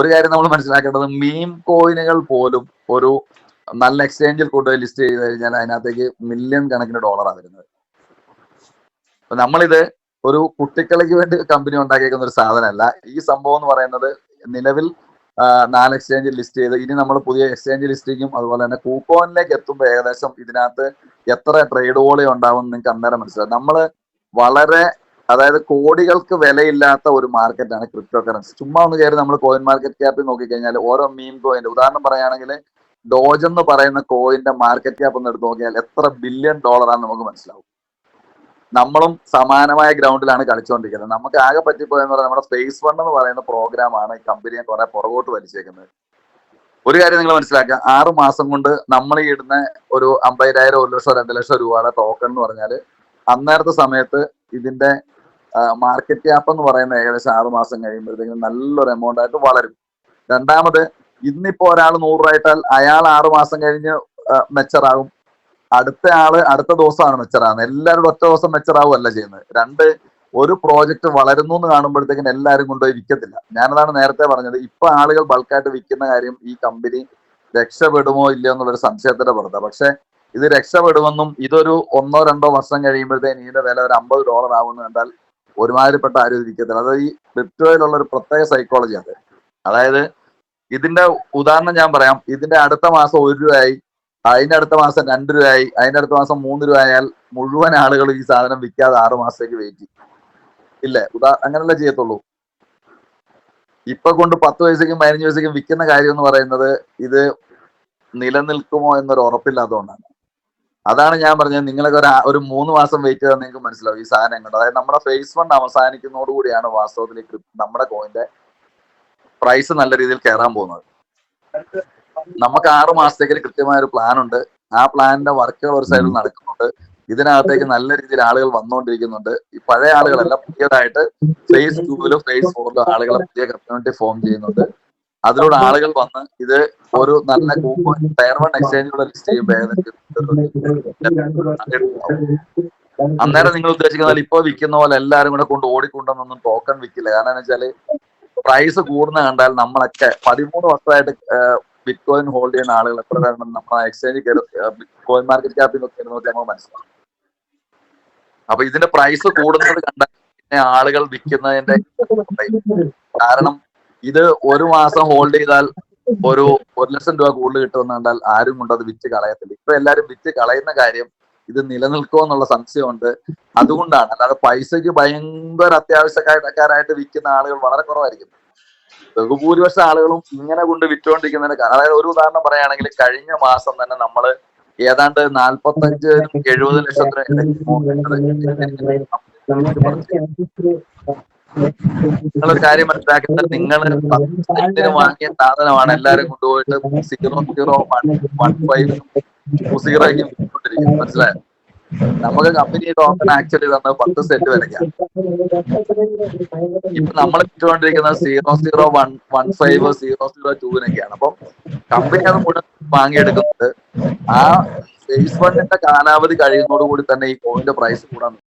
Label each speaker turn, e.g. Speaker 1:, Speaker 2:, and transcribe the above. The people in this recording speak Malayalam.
Speaker 1: ഒരു കാര്യം നമ്മൾ മനസ്സിലാക്കേണ്ടത് മീം കോയിനുകൾ പോലും ഒരു നല്ല എക്സ്ചേഞ്ചിൽ കൊണ്ടുപോയി ലിസ്റ്റ് ചെയ്ത് കഴിഞ്ഞാൽ അതിനകത്തേക്ക് മില്യൺ കണക്കിന് ഡോളറാണ് വരുന്നത്. അപ്പൊ നമ്മളിത് ഒരു കുട്ടിക്കളിക്ക് വേണ്ടി കമ്പനി ഉണ്ടാക്കിയേക്കുന്ന ഒരു സാധനമല്ല. ഈ സംഭവം എന്ന് പറയുന്നത് നിലവിൽ നാല് എക്സ്ചേഞ്ച് ലിസ്റ്റ് ചെയ്ത് ഇനി നമ്മൾ പുതിയ എക്സ്ചേഞ്ച് ലിസ്റ്റിങ്ങും അതുപോലെ തന്നെ കൂപ്പോണിലേക്ക് എത്തുമ്പോൾ ഏകദേശം ഇതിനകത്ത് എത്ര ട്രേഡ് വോളി ഉണ്ടാവും നിങ്ങൾക്ക് അന്നേരം മനസ്സിലാവും. നമ്മൾ വളരെ അതായത് കോടികൾക്ക് വിലയില്ലാത്ത ഒരു മാർക്കറ്റാണ് ക്രിപ്റ്റോ കറൻസി ചുമ്മാ ഒന്ന് കയറി നമ്മൾ കോയിൻ മാർക്കറ്റ് ക്യാപ്പിൽ നോക്കിക്കഴിഞ്ഞാൽ ഓരോ മീൻ കോയിന്റെ ഉദാഹരണം പറയുകയാണെങ്കിൽ ഡോജ് എന്ന് പറയുന്ന കോയിന്റെ മാർക്കറ്റ് ക്യാപ്പ് ഒന്ന് എടുത്ത് നോക്കിയാൽ എത്ര ബില്യൺ ഡോളറാന്ന് നമുക്ക് മനസ്സിലാവും. നമ്മളും സമാനമായ ഗ്രൗണ്ടിലാണ് കളിച്ചുകൊണ്ടിരിക്കുന്നത് നമുക്ക് ആകെ പറ്റിപ്പോയെന്ന് പറഞ്ഞാൽ നമ്മുടെ സ്പേസ് ഫണ്ട് എന്ന് പറയുന്ന പ്രോഗ്രാമാണ് ഈ കമ്പനിയെ കുറെ പുറകോട്ട് വലിച്ചേക്കുന്നത്. ഒരു കാര്യം നിങ്ങൾ മനസ്സിലാക്കുക. ആറ് മാസം കൊണ്ട് നമ്മൾ ഈ ഇടുന്ന ഒരു അമ്പതിനായിരം ഒരു ലക്ഷം രണ്ട് ലക്ഷം രൂപയുടെ ടോക്കൺ എന്ന് പറഞ്ഞാൽ അന്നേരത്തെ സമയത്ത് ഇതിന്റെ മാർക്കറ്റ് ക്യാപ്പ് എന്ന് പറയുന്നത് ഏകദേശം ആറ് മാസം കഴിയുമ്പോഴത്തേക്കും നല്ലൊരു എമൗണ്ട് ആയിട്ട് വളരും. രണ്ടാമത് ഇന്നിപ്പോ ഒരാൾ നൂറ് രൂപ ഇട്ടാൽ അയാൾ ആറ് മാസം കഴിഞ്ഞ് മെച്ചറാകും അടുത്ത ആൾ അടുത്ത ദിവസമാണ് മെച്ചറാകുന്നത് എല്ലാവരും ഒറ്റ ദിവസം മെച്ചറാവുമല്ല ചെയ്യുന്നത്. രണ്ട് ഒരു പ്രോജക്റ്റ് വളരുന്നു എന്ന് കാണുമ്പോഴത്തേക്കും എല്ലാവരും കൊണ്ടുപോയി വിൽക്കത്തില്ല. ഞാനതാണ് നേരത്തെ പറഞ്ഞത്. ഇപ്പൊ ആളുകൾ ബൾക്കായിട്ട് വിൽക്കുന്ന കാര്യം ഈ കമ്പനി രക്ഷപ്പെടുമോ ഇല്ലയോ എന്നുള്ളൊരു സംശയത്തിന്റെ പുറത്താണ് പക്ഷെ ഇത് രക്ഷപ്പെടുമെന്നും ഇതൊരു ഒന്നോ രണ്ടോ വർഷം കഴിയുമ്പോഴത്തേക്കും ഇതിന്റെ വില ഒരു അമ്പത് ഡോളർ ആവുമെന്ന് കണ്ടാൽ ഒരുമാതിരിപ്പെട്ട ആരും ഇരിക്കത്തില്ല. അത് ഈ ക്രിപ്റ്റോയിലുള്ള ഒരു പ്രത്യേക സൈക്കോളജി അത് അതായത് ഇതിന്റെ ഉദാഹരണം ഞാൻ പറയാം. ഇതിന്റെ അടുത്ത മാസം ഒരു രൂപയായി അതിന്റെ അടുത്ത മാസം രണ്ട് രൂപയായി അതിന്റെ അടുത്ത മാസം മൂന്ന് രൂപ ആയാൽ മുഴുവൻ ആളുകൾ ഈ സാധനം വിൽക്കാതെ ആറു മാസത്തേക്ക് വെയിറ്റ് ചെയ്യും. ഇല്ലേ? ഉദാ അങ്ങനല്ലേ ചെയ്യത്തുള്ളൂ? ഇപ്പൊ കൊണ്ട് പത്ത് വയസ്സേക്കും പതിനഞ്ച് വയസ്സേക്കും വിൽക്കുന്ന കാര്യം എന്ന് പറയുന്നത് ഇത് നിലനിൽക്കുമോ എന്നൊരു ഉറപ്പില്ലാത്തതുകൊണ്ടാണ്. അതാണ് ഞാൻ പറഞ്ഞത്. നിങ്ങളൊക്കെ ഒരു ഒരു മൂന്ന് മാസം വെയിറ്റ് ചെയ്താൽ നിങ്ങൾക്ക് മനസ്സിലാവും ഈ സാധനം എങ്ങോട്ട് അതായത് നമ്മുടെ ഫേസ് ഫണ്ട് അവസാനിക്കുന്നതോടുകൂടിയാണ് വാസ്തവത്തിൽ നമ്മുടെ കോയിന്റെ പ്രൈസ് നല്ല രീതിയിൽ കയറാൻ പോകുന്നത്. നമുക്ക് ആറു മാസത്തേക്ക് കൃത്യമായ ഒരു പ്ലാൻ ഉണ്ട്. ആ പ്ലാനിന്റെ വർക്കുകൾ ഒരു സൈഡിൽ നടക്കുന്നുണ്ട്. ഇതിനകത്തേക്ക് നല്ല രീതിയിൽ ആളുകൾ വന്നുകൊണ്ടിരിക്കുന്നുണ്ട്. ഈ പഴയ ആളുകളല്ല പുതിയതായിട്ട് ഫേസ് ടൂവിലും ഫേസ് ഫോറിലും ആളുകളെ പുതിയ കമ്മ്യൂണിറ്റി ഫോം ചെയ്യുന്നുണ്ട്. അതിലൂടെ ആളുകൾ വന്ന് ഇത് ഒരു നല്ല ടയർ വൺ എക്സ്ചേഞ്ചിലൂടെ ലിസ്റ്റ് ചെയ്യുമ്പോൾ അന്നേരം നിങ്ങൾ ഉദ്ദേശിക്കുന്ന പോലെ ഇപ്പൊ വിൽക്കുന്ന പോലെ എല്ലാരും കൂടെ കൊണ്ട് ഓടിക്കൊണ്ടെന്നൊന്നും ടോക്കൺ വിൽക്കില്ല. കാരണം എന്ന് വെച്ചാൽ പ്രൈസ് കൂടുന്ന കണ്ടാൽ നമ്മളൊക്കെ പതിമൂന്ന് വർഷമായിട്ട് ബിറ്റ് കോയിൻ ഹോൾഡ് ചെയ്യുന്ന ആളുകൾ എത്ര പേരുണ്ടെന്ന് നമ്മൾ എക്സ്ചേഞ്ച് കോയിൻ മാർക്കറ്റ് ക്യാപ്പിൽ നോക്കി നോക്കി നമ്മൾ മനസ്സിലാവും. അപ്പൊ ഇതിന്റെ പ്രൈസ് കൂടുന്നത് കണ്ടാൽ ആളുകൾ വിൽക്കുന്നതിന്റെ കാരണം ഇത് ഒരു മാസം ഹോൾഡ് ചെയ്താൽ ഒരു ഒരു ലക്ഷം രൂപ കൂടുതൽ കിട്ടുമെന്ന് കണ്ടാൽ ആരും കൊണ്ട് അത് വിറ്റ് കളയത്തില്ല. ഇപ്പൊ എല്ലാരും വിറ്റ് കളയുന്ന കാര്യം ഇത് നിലനിൽക്കുമോ എന്നുള്ള സംശയമുണ്ട്. അതുകൊണ്ടാണ് അല്ലാതെ പൈസക്ക് ഭയങ്കര അത്യാവശ്യക്കാരായിട്ട് വിൽക്കുന്ന ആളുകൾ വളരെ കുറവായിരിക്കും. ബഹുഭൂരിപക്ഷ ആളുകളും ഇങ്ങനെ കൊണ്ട് വിറ്റുകൊണ്ടിരിക്കുന്നതിന് കാരണം അതായത് ഒരു ഉദാഹരണം പറയുകയാണെങ്കിൽ കഴിഞ്ഞ മാസം തന്നെ നമ്മൾ ഏതാണ്ട് നാൽപ്പത്തഞ്ച് എഴുപത് ലക്ഷത്തിന് നിങ്ങളൊരു കാര്യം മനസ്സിലാക്കുന്നത് നിങ്ങൾ പത്തിന് വാങ്ങിയ സാധനമാണ് എല്ലാരും കൊണ്ടുപോയിട്ട് zero zero one one five zero വിറ്റുകൊണ്ടിരിക്കുന്നത്. മനസ്സിലായോ? നമുക്ക് കമ്പനി ടോക്കൺ ആക്ച്വലി തന്നത് പത്ത് സെറ്റ് വരയ്ക്കാം ഇപ്പൊ നമ്മൾ വിറ്റുകൊണ്ടിരിക്കുന്നത് zero zero one one five zero zero ടൂവിനൊക്കെയാണ് അപ്പം കമ്പനി അത് മുഴുവൻ വാങ്ങിയെടുക്കുന്നത് ആ ഫേസ് ഫണ്ടിന്റെ കാലാവധി കഴിയുന്നതോടുകൂടി തന്നെ ഈ കോയിന്റെ പ്രൈസ് കൂടാൻ